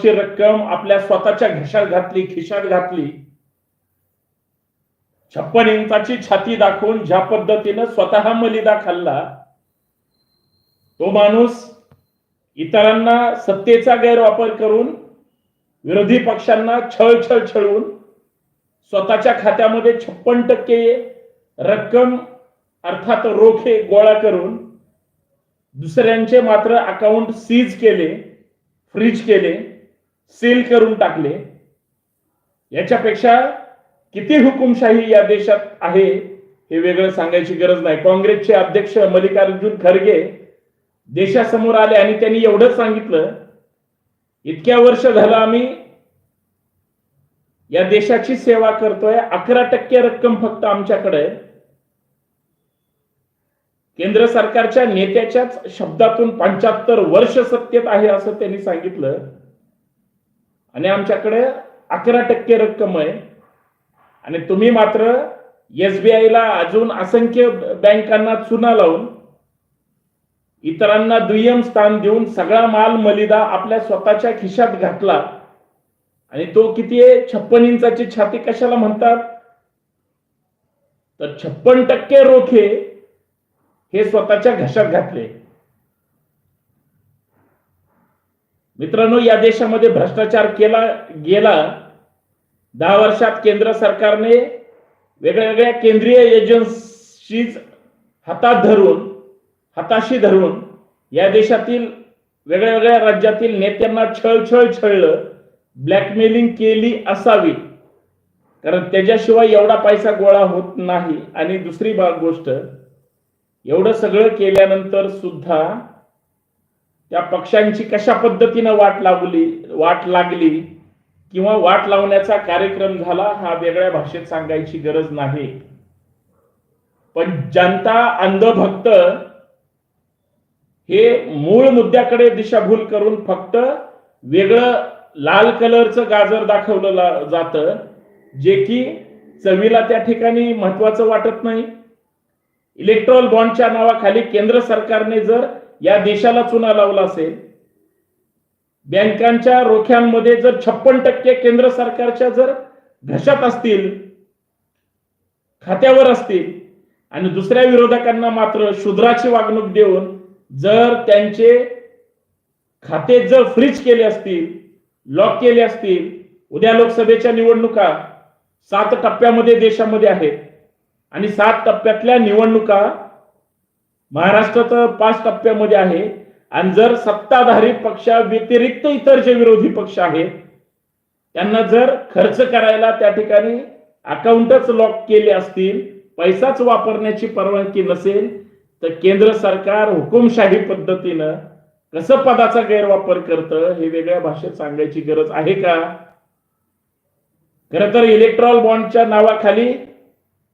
ची रक्कम आपल्या स्वतःच्या घशात घातली खिशात घातली. छप्पन इंचाची छाती दाखवून ज्या पद्धतीनं स्वतः मलिदा खाल्ला तो माणूस इतरांना सत्तेचा गैरवापर करून विरोधी पक्षांना छळ छळ छळून स्वतःच्या खात्यामध्ये छप्पन टक्के रक्कम अर्थात रोखे गोळा करून दुसऱ्यांचे मात्र अकाउंट सीज केले फ्रीज केले. सील करून टाकले. याच्यापेक्षा किती हुकुमशाही या देशात आहे हे वेगळं सांगायची गरज नाही. काँग्रेसचे अध्यक्ष मल्लिकार्जुन खरगे देशासमोर आले आणि त्यांनी एवढंच सांगितलं इतक्या वर्ष झालं आम्ही या देशाची सेवा करतोय अकरा टक्के रक्कम फक्त आमच्याकडे केंद्र सरकारच्या नेत्याच्याच शब्दातून पंच्याहत्तर वर्ष सत्तेत आहे असं त्यांनी सांगितलं. आणि आमच्याकडे अकरा टक्के रक्कम आहे. आणि तुम्ही मात्र एसबीआयला अजून असंख्य बँकांना चुना लावून इतरांना दुय्यम स्थान देऊन सगळा माल मलिदा आपल्या स्वतःच्या खिशात घातला. आणि तो किती आहे? छप्पन इंचाची छाती कशाला म्हणतात? तर छप्पन टक्के रोखे हे स्वतःच्या घशात घातले. मित्रांनो या देशामध्ये भ्रष्टाचार केला गेला दहा वर्षात केंद्र सरकारने वेगळ्या वेगळ्या केंद्रीय एजन्सीज हातात धरून हाताशी धरून या देशातील वेगळ्या वेगळ्या राज्यातील नेत्यांना छळ छळ छळलं ब्लॅकमेलिंग केली असावी. कारण त्याच्याशिवाय एवढा पैसा गोळा होत नाही. आणि दुसरी बाग गोष्ट एवढं सगळं केल्यानंतर सुद्धा त्या पक्षांची कशा पद्धतीनं वाट लागली वाट लागली किंवा वाट लावण्याचा कार्यक्रम झाला हा वेगळ्या भाषेत सांगायची गरज नाही. पण जनता अंधभक्त हे मूळ मुद्द्याकडे दिशाभूल करून फक्त वेगळं लाल कलरचं गाजर दाखवलं जात जातं जे की चवीला त्या ठिकाणी महत्वाचं वाटत नाही. इलेक्ट्रॉल बॉन्डच्या नावाखाली केंद्र सरकारने जर या देशाला चुना लावला असेल बँकांच्या रोख्यांमध्ये जर छप्पन टक्के केंद्र सरकारच्या जर घशात असतील खात्यावर असतील आणि दुसऱ्या विरोधकांना मात्र शूद्राची वागणूक देऊन जर त्यांचे खाते जर फ्रीज केले असतील लॉक केले असतील उद्या लोकसभेच्या निवडणुका सात टप्प्यामध्ये देशामध्ये आहेत. आणि सात टप्प्यातल्या निवडणुका महाराष्ट्राचं पाच टप्प्यामध्ये आहे. आणि जर सत्ताधारी पक्षा व्यतिरिक्त इतर जे विरोधी पक्ष आहेत त्यांना जर खर्च करायला त्या ठिकाणी अकाउंटच लॉक केले असतील पैसाच वापरण्याची परवानगी नसेल तर केंद्र सरकार हुकुमशाही पद्धतीनं कसं पदाचा गैरवापर करतं हे वेगळ्या भाषेत सांगायची गरज आहे का? खर तर इलेक्ट्रॉल बॉन्डच्या नावाखाली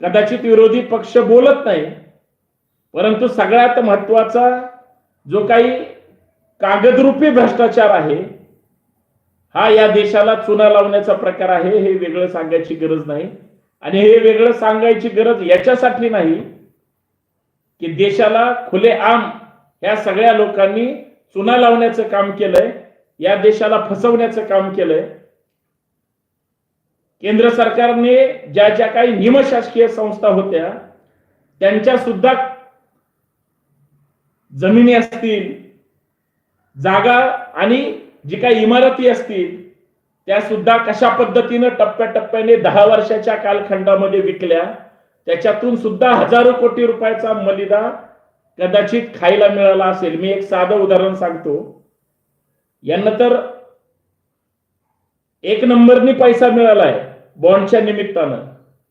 कदाचित विरोधी पक्ष बोलत नाही. परंतु सगळ्यात महत्त्वाचा जो काही कागदरूपी भ्रष्टाचार आहे हा या देशाला चुना लावण्याचा प्रकार आहे हे वेगळं सांगायची गरज नाही. आणि हे वेगळं सांगायची गरज याच्यासाठी नाही की देशाला खुले आम ह्या सगळ्या लोकांनी चुना लावण्याचं काम केलंय या देशाला फसवण्याचं काम केलंय. केंद्र सरकारने ज्या ज्या काही निमशासकीय संस्था होत्या त्यांच्या सुद्धा जमिनी असतील जागा आणि जी काही इमारती असतील त्या सुद्धा कशा पद्धतीनं टप्प्याटप्प्याने दहा वर्षाच्या कालखंडामध्ये विकल्या त्याच्यातून सुद्धा हजारो कोटी रुपयाचा मलिदा कदाचित खायला मिळाला असेल. मी एक साधं उदाहरण सांगतो. यांना तर एक नंबरनी पैसा मिळालाय बॉन्डच्या निमित्तानं.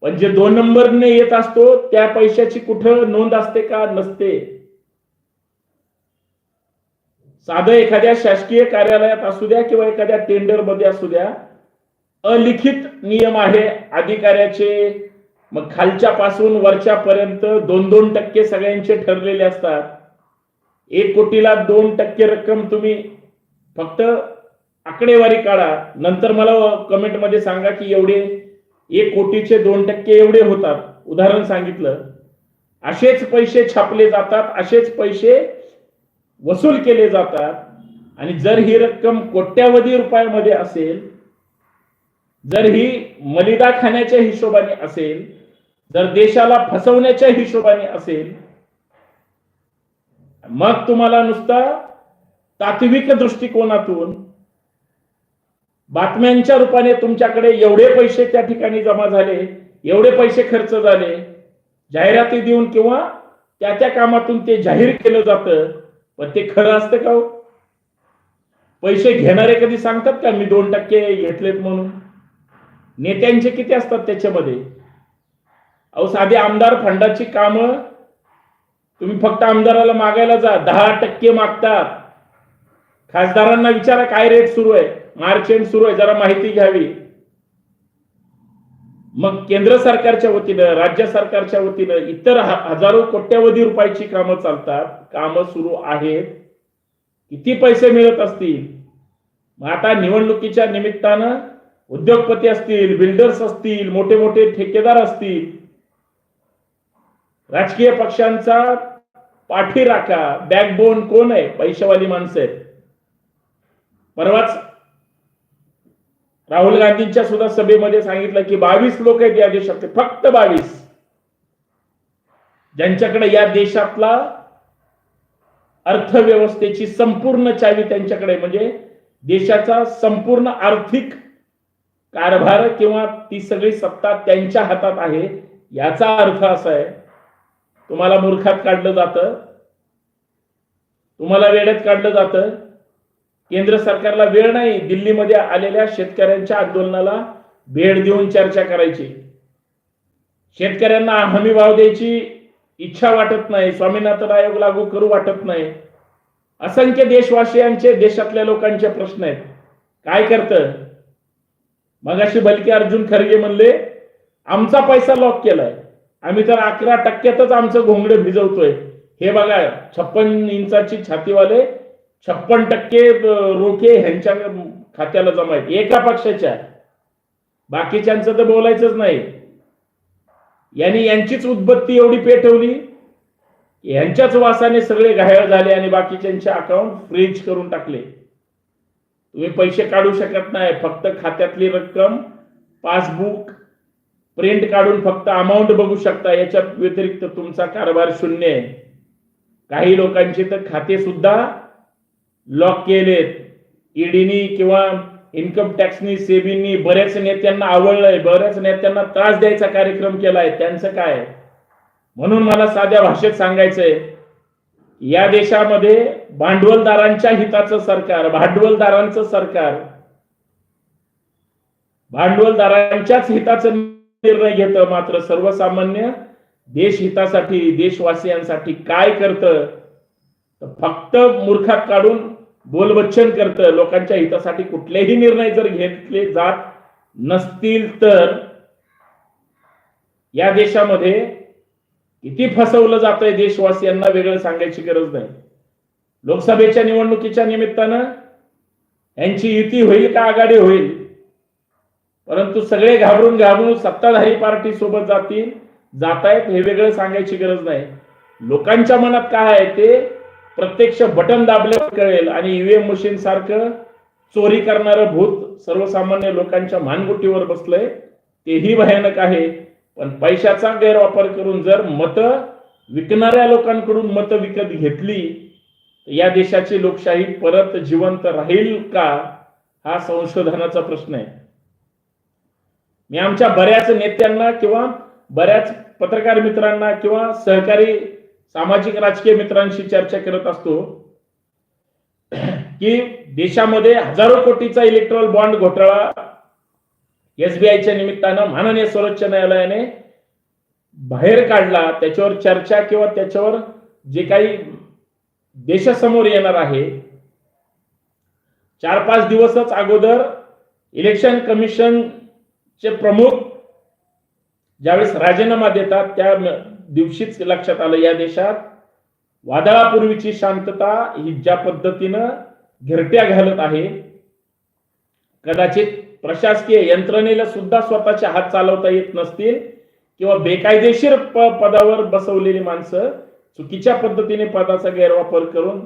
पण जे दोन नंबरने येत असतो त्या पैशाची कुठं नोंद असते का? नसते. साधं एखाद्या शासकीय कार्यालयात असू द्या किंवा एखाद्या टेंडरमध्ये असू द्या अलिखित नियम आहे अधिकाऱ्याचे. मग खालच्या पासून वरच्या पर्यंत दोन दोन टक्के सगळ्यांचे ठरलेले असतात. एक कोटीला दोन टक्के रक्कम तुम्ही फक्त आकडेवारी काढा. नंतर मला कमेंटमध्ये सांगा की एवढे एक कोटीचे दोन टक्के एवढे होतात. उदाहरण सांगितलं. असेच पैसे छापले जातात असेच पैसे वसूल केले जातात आणि जर ही रक्कम कोट्यावधी रुपयामध्ये असेल जर ही मलिदा खाण्याच्या हिशोबाने असेल जर देशाला फसवण्याच्या हिशोबाने असेल मग तुम्हाला नुसता तात्विक दृष्टिकोनातून बातम्यांच्या रूपाने तुमच्याकडे एवढे पैसे त्या ठिकाणी जमा झाले एवढे पैसे खर्च झाले जाहिराती देऊन किंवा त्या त्या कामातून ते जाहीर केलं जातं पण ते खरं असतं का हो? पैसे घेणारे कधी सांगतात का मी दोन टक्के घेतलेत म्हणून? नेत्यांचे किती असतात त्याच्यामध्ये? अहो साधे आमदार फंडाची कामं तुम्ही फक्त आमदाराला मागायला जा दहा टक्के मागतात. खासदारांना विचारा काय रेट सुरू आहे? मार्च एंड सुरू आहे जरा माहिती घ्यावी. मग केंद्र सरकारच्या वतीनं राज्य सरकारच्या वतीनं इतर हजारो कोट्यवधी रुपयाची कामं चालतात. कामं सुरू आहेत. किती पैसे मिळत असतील? आता निवडणुकीच्या निमित्तानं उद्योगपती असतील बिल्डर्स असतील मोठे मोठे ठेकेदार असतील राजकीय पक्षांचा पाठीराखा बॅकबोन कोण आहे? पैशावाली माणसं आहेत. परवाच राहुल गांधींच्या सुद्धा सभेमध्ये सांगितलं की बावीस लोक आहेत या देशातले फक्त बावीस. ज्यांच्याकडे या देशातला अर्थव्यवस्थेची संपूर्ण चावी त्यांच्याकडे म्हणजे देशाचा संपूर्ण आर्थिक कारभार किंवा ती सगळी सत्ता त्यांच्या हातात आहे याचा अर्थ असा आहे तुम्हाला मूर्खात काढलं जातं. तुम्हाला वेळेत काढलं जातं. केंद्र सरकारला वेळ नाही दिल्लीमध्ये आलेल्या शेतकऱ्यांच्या आंदोलनाला भेट देऊन चर्चा करायची. शेतकऱ्यांना हमी भाव द्यायची इच्छा वाटत नाही स्वामीनाथन आयोग लागू करू वाटत नाही. असंख्य देशवासियांचे देशातल्या लोकांचे प्रश्न आहेत. काय करतं? मगाशी बलकी अर्जुन खरगे म्हणले आमचा पैसा लॉक केलाय. आम्ही तर अकरा टक्क्यातच आमचं घोंगडे भिजवतोय. हे बघा छप्पन इंचाची छातीवाले छप्पन टक्के रोखे ह्यांच्या खात्याला जमा आहेत. एका पक्षाच्या. बाकीच्यांचं तर बोलायचंच नाही. यांनी यांचीच उद्बत्ती एवढी पेटवली यांच्याच वासाने सगळे घायल झाले आणि बाकीच्यांचे अकाउंट फ्रीज करून टाकले. तुम्ही पैसे काढू शकत नाही. फक्त खात्यातली रक्कम पासबुक प्रिंट काढून फक्त अमाऊंट बघू शकता. याच्या व्यतिरिक्त तुमचा कारभार शून्य आहे. काही लोकांचे तर खाते सुद्धा लॉक केलेत. ईडीनी किंवा इन्कम टॅक्सनी सेबीनी बऱ्याच नेत्यांना आवडलंय बऱ्याच नेत्यांना त्रास द्यायचा कार्यक्रम केलाय. त्यांचं काय? म्हणून मला साध्या भाषेत सांगायचंय या देशामध्ये भांडवलदारांच्या हिताचं सरकार भांडवलदारांचं सरकार भांडवलदारांच्याच हिताचं निर्णय घेतं मात्र सर्वसामान्य देश हितासाठी देशवासियांसाठी काय करतं? फक्त मूर्खात काढून बोलबच्चन करतं लोकांच्या हितासाठी कुठलेही निर्णय जर घेतले जात नसतील तर या देशामध्ये किती फसवलं जातंय देशवासियांना वेगळं सांगायची गरज नाही. लोकसभेच्या निवडणुकीच्या निमित्तानं यांची युती होईल का आघाडी होईल? परंतु सगळे घाबरून घाबरून सत्ताधारी पार्टी सोबत जातील जातायत हे वेगळं सांगायची गरज नाही. लोकांच्या मनात काय आहे ते प्रत्यक्ष बटन दाबल्यावर कळेल आणि ईव्हीएम मशीन सारखं चोरी करणारं भूत सर्वसामान्य लोकांच्या मानगुटीवर बसलंय. तेही भयानक आहे. पण पैशाचा गैरवापर करून जर मत विकणाऱ्या लोकांकडून मत विकत घेतली या देशाची लोकशाही परत जिवंत राहील का? हा संशोधनाचा प्रश्न आहे. मी आमच्या बऱ्याच नेत्यांना किंवा बऱ्याच पत्रकार मित्रांना किंवा सहकारी सामाजिक राजकीय मित्रांशी चर्चा करत असतो की देशामध्ये हजारो कोटीचा इलेक्ट्रॉल बॉन्ड घोटाळा एसबीआयच्या निमित्तानं माननीय सर्वोच्च न्यायालयाने बाहेर काढला. त्याच्यावर चर्चा किंवा त्याच्यावर जे काही देशासमोर येणार आहे चार पाच दिवसच अगोदर इलेक्शन कमिशनचे प्रमुख ज्यावेळेस राजीनामा देतात त्या दिवशीच लक्षात आलं या देशात. वादळापूर्वीची शांतता ही ज्या पद्धतीनं घिरट्या घालत आहे कदाचित प्रशासकीय यंत्रणेला सुद्धा स्वतःचे हात चालवता येत नसतील किंवा बेकायदेशीर प- पदावर बसवलेली माणसं चुकीच्या पद्धतीने पदाचा गैरवापर करून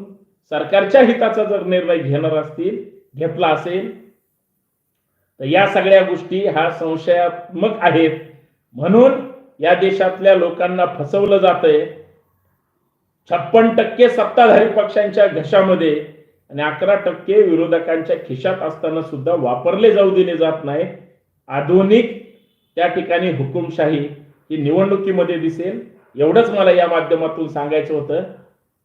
सरकारच्या हिताचा जर निर्णय घेणार असतील घेतला असेल तर या सगळ्या गोष्टी हा संशयात्मक आहेत. म्हणून या देशातल्या लोकांना फसवलं जातंय. छप्पन टक्के सत्ताधारी पक्षांच्या घशामध्ये आणि अकरा टक्के विरोधकांच्या खिशात असताना सुद्धा वापरले जाऊ दिले जात नाही. आधुनिक त्या ठिकाणी हुकुमशाही ही निवडणुकीमध्ये दिसेल. एवढंच मला या माध्यमातून सांगायचं होतं.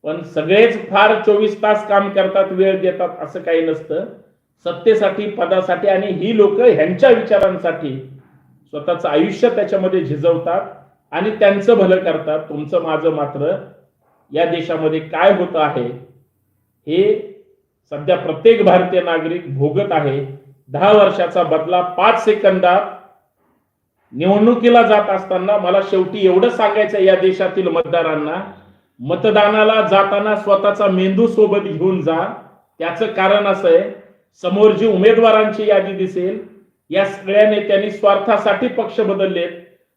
पण सगळेच फार चोवीस तास काम करतात वेळ देतात असं काही नसतं. सत्तेसाठी पदासाठी आणि ही लोक ह्यांच्या विचारांसाठी स्वतःचं आयुष्य त्याच्यामध्ये झिजवतात आणि त्यांचं भलं करतात. तुमचं माझं मात्र या देशामध्ये काय होत आहे हे सध्या प्रत्येक भारतीय नागरिक भोगत आहे. दहा वर्षाचा बदला पाच सेकंदात निवडणुकीला जात असताना मला शेवटी एवढं सांगायचं या देशातील मतदारांना मतदानाला जाताना स्वतःचा मेंदू सोबत घेऊन जा. त्याचं कारण असं आहे समोर जी उमेदवारांची यादी दिसेल या सगळ्याने त्यांनी स्वार्थासाठी पक्ष बदलले.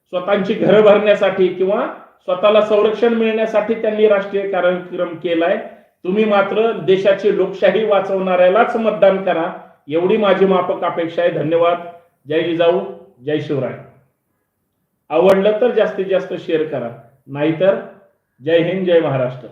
स्वतःची घरं भरण्यासाठी किंवा स्वतःला संरक्षण मिळण्यासाठी त्यांनी राष्ट्रीय कार्यक्रम केलाय. तुम्ही मात्र देशाची लोकशाही वाचवणाऱ्यालाच मतदान करा. एवढी माझी माफक अपेक्षा आहे. धन्यवाद. जय जिजाऊ. जय शिवराय. आवडलं तर जास्तीत जास्त शेअर करा. नाहीतर जय हिंद जय महाराष्ट्र.